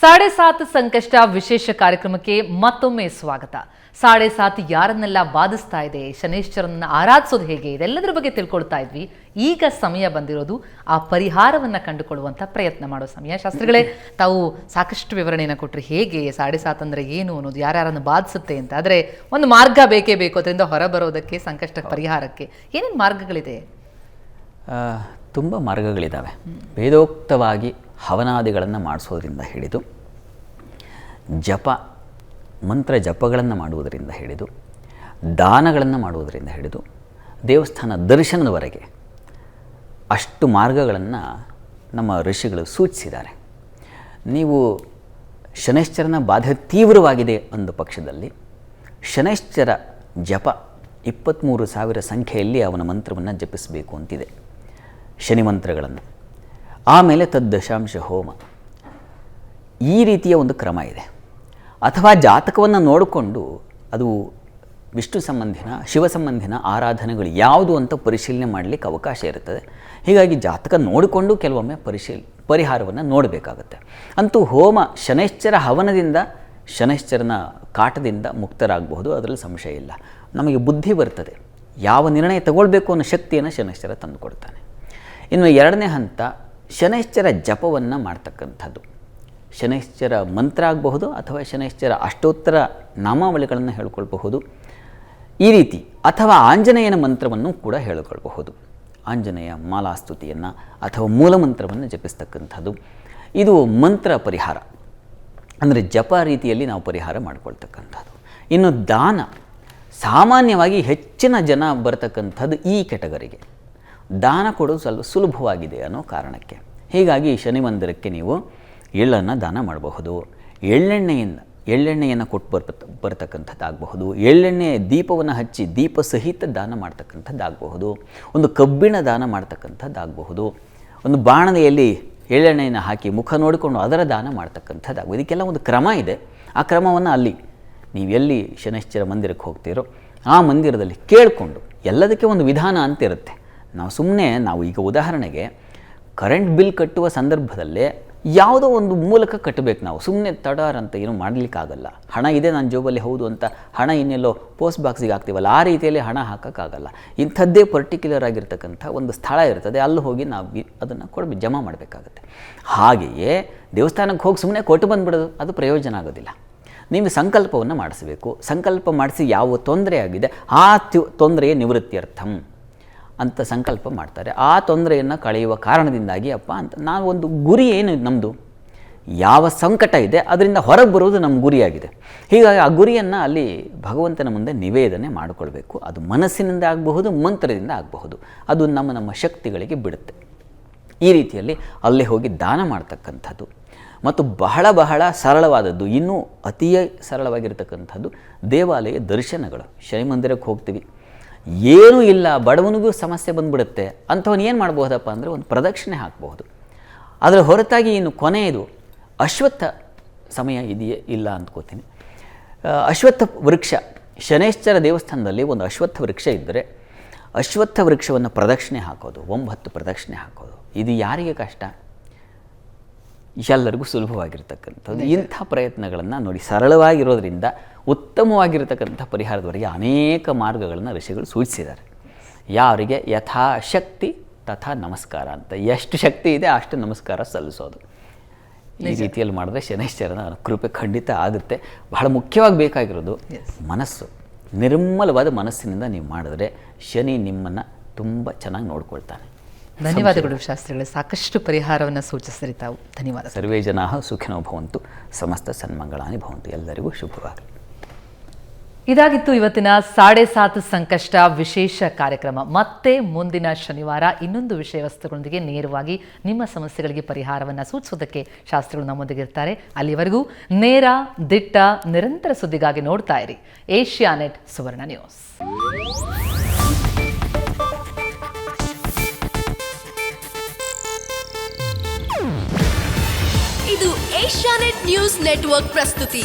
ಸಾಡೆ ಸಾತ್ ಸಂಕಷ್ಟ ವಿಶೇಷ ಕಾರ್ಯಕ್ರಮಕ್ಕೆ ಮತ್ತೊಮ್ಮೆ ಸ್ವಾಗತ. ಸಾಡೆ ಸಾತ್ ಯಾರನ್ನೆಲ್ಲ ಬಾಧಿಸ್ತಾ ಇದೆ ಶನೇಶ್ವರನ್ನ ಆರಾಧಿಸೋದು ಹೇಗೆ, ಇದೆಲ್ಲದರ ಬಗ್ಗೆ ತಿಳ್ಕೊಳ್ತಾ ಇದ್ವಿ. ಈಗ ಸಮಯ ಬಂದಿರೋದು ಆ ಪರಿಹಾರವನ್ನ ಕಂಡುಕೊಳ್ಳುವಂತ ಪ್ರಯತ್ನ ಮಾಡೋ ಸಮಯ. ಶಾಸ್ತ್ರಿಗಳೇ, ತಾವು ಸಾಕಷ್ಟು ವಿವರಣೆಯನ್ನು ಕೊಟ್ಟರೆ ಹೇಗೆ ಸಾಡೆ ಸಾತ್ ಅಂದ್ರೆ ಏನು ಅನ್ನೋದು, ಯಾರ್ಯಾರನ್ನು ಬಾಧಿಸುತ್ತೆ ಅಂತ. ಆದ್ರೆ ಒಂದು ಮಾರ್ಗ ಬೇಕೇ ಬೇಕು, ಅದರಿಂದ ಹೊರಬರೋದಕ್ಕೆ ಸಂಕಷ್ಟ ಪರಿಹಾರಕ್ಕೆ. ಏನೇನು ಮಾರ್ಗಗಳಿದೆ? ತುಂಬ ಮಾರ್ಗಗಳಿದ್ದಾವೆ ವೇದೋಕ್ತವಾಗಿ ಹವನಾದಿಗಳನ್ನು ಮಾಡಿಸೋದ್ರಿಂದ ಹಿಡಿದು, ಜಪ, ಮಂತ್ರ ಜಪಗಳನ್ನು ಮಾಡುವುದರಿಂದ ಹಿಡಿದು, ದಾನಗಳನ್ನು ಮಾಡುವುದರಿಂದ ಹಿಡಿದು, ದೇವಸ್ಥಾನ ದರ್ಶನದವರೆಗೆ ಅಷ್ಟು ಮಾರ್ಗಗಳನ್ನು ನಮ್ಮ ಋಷಿಗಳು ಸೂಚಿಸಿದ್ದಾರೆ. ನೀವು ಶನೈಶ್ಚರನ ಬಾಧೆ ತೀವ್ರವಾಗಿದೆ ಅಂದ ಪಕ್ಷದಲ್ಲಿ ಶನೈಶ್ಚರ ಜಪ ಇಪ್ಪತ್ತ್ಮೂರು ಸಾವಿರ ಸಂಖ್ಯೆಯಲ್ಲಿ ಅವನ ಮಂತ್ರವನ್ನು ಜಪಿಸಬೇಕು ಅಂತಿದೆ. ಶನಿ ಮಂತ್ರಗಳನ್ನು ಆಮೇಲೆ ತದ್ದಶಾಂಶ ಹೋಮ. ಈ ರೀತಿಯ ಒಂದು ಕ್ರಮ ಇದೆ. ಅಥವಾ ಜಾತಕವನ್ನು ನೋಡಿಕೊಂಡು ಅದು ವಿಷ್ಣು ಸಂಬಂಧಿನ, ಶಿವ ಸಂಬಂಧಿನ ಆರಾಧನೆಗಳು ಯಾವುದು ಅಂತ ಪರಿಶೀಲನೆ ಮಾಡಲಿಕ್ಕೆ ಅವಕಾಶ ಇರುತ್ತದೆ. ಹೀಗಾಗಿ ಜಾತಕ ನೋಡಿಕೊಂಡು ಕೆಲವೊಮ್ಮೆ ಪರಿಶೀಲ್ ಪರಿಹಾರವನ್ನು ನೋಡಬೇಕಾಗುತ್ತೆ. ಅಂತೂ ಹೋಮ ಶನೈಶ್ಚರ ಹವನದಿಂದ, ಶನೈಶ್ಚರನ ಕಾಟದಿಂದ ಮುಕ್ತರಾಗಬಹುದು, ಅದರಲ್ಲಿ ಸಂಶಯ ಇಲ್ಲ. ನಮಗೆ ಬುದ್ಧಿ ಬರ್ತದೆ. ಯಾವ ನಿರ್ಣಯ ತಗೊಳ್ಬೇಕು ಅನ್ನೋ ಶಕ್ತಿಯನ್ನು ಶನೈಶ್ಚರ ತಂದುಕೊಡ್ತಾನೆ. ಇನ್ನು ಎರಡನೇ ಹಂತ ಶನೈಶ್ಚರ ಜಪವನ್ನು ಮಾಡ್ತಕ್ಕಂಥದ್ದು. ಶನೈಶ್ಚರ ಮಂತ್ರ ಆಗಬಹುದು ಅಥವಾ ಶನೈಶ್ಚರ ಅಷ್ಟೋತ್ತರ ನಾಮಾವಳಿಗಳನ್ನು ಹೇಳ್ಕೊಳ್ಬಹುದು. ಈ ರೀತಿ ಅಥವಾ ಆಂಜನೇಯನ ಮಂತ್ರವನ್ನು ಕೂಡ ಹೇಳಿಕೊಳ್ಬಹುದು. ಆಂಜನೇಯ ಮಾಲಾಸ್ತುತಿಯನ್ನು ಅಥವಾ ಮೂಲ ಮಂತ್ರವನ್ನು ಜಪಿಸ್ತಕ್ಕಂಥದ್ದು. ಇದು ಮಂತ್ರ ಪರಿಹಾರ. ಅಂದರೆ ಜಪ ರೀತಿಯಲ್ಲಿ ನಾವು ಪರಿಹಾರ ಮಾಡಿಕೊಳ್ತಕ್ಕಂಥದ್ದು. ಇನ್ನು ದಾನ, ಸಾಮಾನ್ಯವಾಗಿ ಹೆಚ್ಚಿನ ಜನ ಬರತಕ್ಕಂಥದ್ದು ಈ ಕೆಟಗರಿಗೆ. ದಾನ ಕೊಡೋದು ಸ್ವಲ್ಪ ಸುಲಭವಾಗಿದೆ ಅನ್ನೋ ಕಾರಣಕ್ಕೆ. ಹೀಗಾಗಿ ಶನಿ ಮಂದಿರಕ್ಕೆ ನೀವು ಎಳ್ಳನ್ನು ದಾನ ಮಾಡಬಹುದು. ಎಳ್ಳೆಣ್ಣೆಯಿಂದ ಎಳ್ಳೆಣ್ಣೆಯನ್ನು ಕೊಟ್ಟು ಬರ್ತ ಬರ್ತಕ್ಕಂಥದ್ದಾಗಬಹುದು. ಎಳ್ಳೆಣ್ಣೆ ದೀಪವನ್ನು ಹಚ್ಚಿ ದೀಪ ಸಹಿತ ದಾನ ಮಾಡ್ತಕ್ಕಂಥದ್ದಾಗಬಹುದು. ಒಂದು ಕಬ್ಬಿಣ ದಾನ ಮಾಡ್ತಕ್ಕಂಥದ್ದಾಗಬಹುದು. ಒಂದು ಬಾಣನೆಯಲ್ಲಿ ಎಳ್ಳೆಣ್ಣೆಯನ್ನು ಹಾಕಿ ಮುಖ ನೋಡಿಕೊಂಡು ಅದರ ದಾನ ಮಾಡ್ತಕ್ಕಂಥದ್ದಾಗಬಹುದು. ಇದಕ್ಕೆಲ್ಲ ಒಂದು ಕ್ರಮ ಇದೆ. ಆ ಕ್ರಮವನ್ನು ಅಲ್ಲಿ ನೀವು ಎಲ್ಲಿ ಶನಿಶ್ಚರ ಮಂದಿರಕ್ಕೆ ಹೋಗ್ತೀರೋ ಆ ಮಂದಿರದಲ್ಲಿ ಕೇಳಿಕೊಂಡು ಎಲ್ಲದಕ್ಕೆ ಒಂದು ವಿಧಾನ ಅಂತ ಇರುತ್ತೆ ನಾವು ಸುಮ್ಮನೆ ನಾವು ಈಗ ಉದಾಹರಣೆಗೆ ಕರೆಂಟ್ ಬಿಲ್ ಕಟ್ಟುವ ಸಂದರ್ಭದಲ್ಲೇ ಯಾವುದೋ ಒಂದು ಮೂಲಕ ಕಟ್ಟಬೇಕು ನಾವು. ಸುಮ್ಮನೆ ತಡಾರ್ ಅಂತ ಏನು ಮಾಡಲಿಕ್ಕಾಗಲ್ಲ. ಹಣ ಇದೆ ನನ್ನ ಜೋಬಲ್ಲಿ ಹೌದು ಅಂತ ಹಣ ಇನ್ನೆಲ್ಲೋ ಪೋಸ್ಟ್ ಬಾಕ್ಸಿಗೆ ಹಾಕ್ತೀವಲ್ಲ, ಆ ರೀತಿಯಲ್ಲಿ ಹಣ ಹಾಕೋಕ್ಕಾಗಲ್ಲ. ಇಂಥದ್ದೇ ಪರ್ಟಿಕ್ಯುಲರ್ ಆಗಿರ್ತಕ್ಕಂಥ ಒಂದು ಸ್ಥಳ ಇರ್ತದೆ, ಅಲ್ಲಿ ಹೋಗಿ ನಾವು ಅದನ್ನು ಕೊಡಬೇಕು ಜಮಾ ಮಾಡಬೇಕಾಗುತ್ತೆ. ಹಾಗೆಯೇ ದೇವಸ್ಥಾನಕ್ಕೆ ಹೋಗಿ ಸುಮ್ಮನೆ ಕೊಟ್ಟು ಬಂದುಬಿಡೋದು, ಅದು ಪ್ರಯೋಜನ ಆಗೋದಿಲ್ಲ. ನೀವು ಸಂಕಲ್ಪವನ್ನು ಮಾಡಿಸಬೇಕು. ಸಂಕಲ್ಪ ಮಾಡಿಸಿ ಯಾವ ತೊಂದರೆ ಆಗಿದೆ, ಆ ತೊಂದರೆಯ ನಿವೃತ್ತಿಯರ್ಥಂ. ಅಂತ ಸಂಕಲ್ಪ ಮಾಡ್ತಾರೆ. ಆ ತೊಂದರೆಯನ್ನು ಕಳೆಯುವ ಕಾರಣದಿಂದಾಗಿ ಅಪ್ಪ ಅಂತ ನಾವು ಒಂದು ಗುರಿ ಏನು ನಮ್ಮದು ಯಾವ ಸಂಕಟ ಇದೆ ಅದರಿಂದ ಹೊರಗೆ ಬರುವುದು ನಮ್ಮ ಗುರಿಯಾಗಿದೆ. ಹೀಗಾಗಿ ಆ ಗುರಿಯನ್ನು ಅಲ್ಲಿ ಭಗವಂತನ ಮುಂದೆ ನಿವೇದನೆ ಮಾಡಿಕೊಳ್ಬೇಕು. ಅದು ಮನಸ್ಸಿನಿಂದ ಆಗಬಹುದು, ಮಂತ್ರದಿಂದ ಆಗಬಹುದು. ಅದು ನಮ್ಮ ನಮ್ಮ ಶಕ್ತಿಗಳಿಗೆ ಬಿಡುತ್ತೆ. ಈ ರೀತಿಯಲ್ಲಿ ಅಲ್ಲಿ ಹೋಗಿ ದಾನ ಮಾಡ್ತಕ್ಕಂಥದ್ದು. ಮತ್ತು ಬಹಳ ಬಹಳ ಸರಳವಾದದ್ದು, ಇನ್ನೂ ಅತಿಯ ಸರಳವಾಗಿರ್ತಕ್ಕಂಥದ್ದು ದೇವಾಲಯ ದರ್ಶನಗಳು. ಶನಿ ಮಂದಿರಕ್ಕೆ ಹೋಗ್ತೀವಿ. ಏನೂ ಇಲ್ಲ ಬಡವನಿಗೂ ಸಮಸ್ಯೆ ಬಂದ್ಬಿಡುತ್ತೆ ಅಂಥವನು ಏನು ಮಾಡ್ಬೋದಪ್ಪ ಅಂದರೆ ಒಂದು ಪ್ರದಕ್ಷಿಣೆ ಹಾಕಬಹುದು. ಅದರ ಹೊರತಾಗಿ ಇನ್ನು ಕೊನೆಯದು ಅಶ್ವತ್ಥ ಸಮಯ ಇದೆಯೇ ಇಲ್ಲ ಅಂದ್ಕೋತೀನಿ. ಅಶ್ವತ್ಥ ವೃಕ್ಷ ಶನೇಶ್ವರ ದೇವಸ್ಥಾನದಲ್ಲಿ ಒಂದು ಅಶ್ವತ್ಥ ವೃಕ್ಷ ಇದ್ದರೆ ಅಶ್ವತ್ಥ ವೃಕ್ಷವನ್ನು ಪ್ರದಕ್ಷಿಣೆ ಹಾಕೋದು ಒಂಬತ್ತು ಪ್ರದಕ್ಷಿಣೆ ಹಾಕೋದು ಇದು ಯಾರಿಗೆ ಕಷ್ಟ? ಎಲ್ಲರಿಗೂ ಸುಲಭವಾಗಿರ್ತಕ್ಕಂಥದ್ದು ಇಂಥ ಪ್ರಯತ್ನಗಳನ್ನು ನೋಡಿ ಸರಳವಾಗಿರೋದ್ರಿಂದ ಉತ್ತಮವಾಗಿರತಕ್ಕಂಥ ಪರಿಹಾರದವರೆಗೆ ಅನೇಕ ಮಾರ್ಗಗಳನ್ನು ಋಷಿಗಳು ಸೂಚಿಸಿದ್ದಾರೆ. ಯಾರಿಗೆ ಯಥಾಶಕ್ತಿ ತಥಾ ನಮಸ್ಕಾರ ಅಂತ. ಎಷ್ಟು ಶಕ್ತಿ ಇದೆ ಅಷ್ಟು ನಮಸ್ಕಾರ ಸಲ್ಲಿಸೋದು. ಈ ರೀತಿಯಲ್ಲಿ ಮಾಡಿದ್ರೆ ಶನೈಶ್ಚರನ ಕೃಪೆ ಖಂಡಿತ ಆಗುತ್ತೆ. ಬಹಳ ಮುಖ್ಯವಾಗಿ ಬೇಕಾಗಿರೋದು ಮನಸ್ಸು. ನಿರ್ಮಲವಾದ ಮನಸ್ಸಿನಿಂದ ನೀವು ಮಾಡಿದ್ರೆ ಶನಿ ನಿಮ್ಮನ್ನು ತುಂಬ ಚೆನ್ನಾಗಿ ನೋಡ್ಕೊಳ್ತಾನೆ. ಧನ್ಯವಾದಗಳು ಶಾಸ್ತ್ರಿಗಳೇ. ಸಾಕಷ್ಟು ಪರಿಹಾರವನ್ನು ಸೂಚಿಸಿರಿ ತಾವು. ಧನ್ಯವಾದ ಸರ್ವೇ ಜನಾ ಸುಖಿನೋ ಭವಂತು. ಸಮಸ್ತ ಸನ್ಮಂಗಳಾನಿ ಭವಂತು. ಎಲ್ಲರಿಗೂ ಶುಭವಾಗಲಿ. ಇದಾಗಿತ್ತು ಇವತ್ತಿನ ಸಾಡೆ ಸಾತ್ ಸಂಕಷ್ಟ ವಿಶೇಷ ಕಾರ್ಯಕ್ರಮ. ಮತ್ತೆ ಮುಂದಿನ ಶನಿವಾರ ಇನ್ನೊಂದು ವಿಷಯ ವಸ್ತುಗಳೊಂದಿಗೆ ನೇರವಾಗಿ ನಿಮ್ಮ ಸಮಸ್ಯೆಗಳಿಗೆ ಪರಿಹಾರವನ್ನು ಸೂಚಿಸೋದಕ್ಕೆ ಶಾಸ್ತ್ರಿಗಳು ನಮ್ಮೊಂದಿಗೆ ಇರ್ತಾರೆ. ಅಲ್ಲಿವರೆಗೂ ನೇರ, ದಿಟ್ಟ, ನಿರಂತರ ಸುದ್ದಿಗಾಗಿ ನೋಡ್ತಾ ಇರಿ. Asianet Suvarna news. ಇದು ಏಷ್ಯಾನೆಟ್ ನ್ಯೂಸ್ ನೆಟ್ವರ್ಕ್ ಪ್ರಸ್ತುತಿ.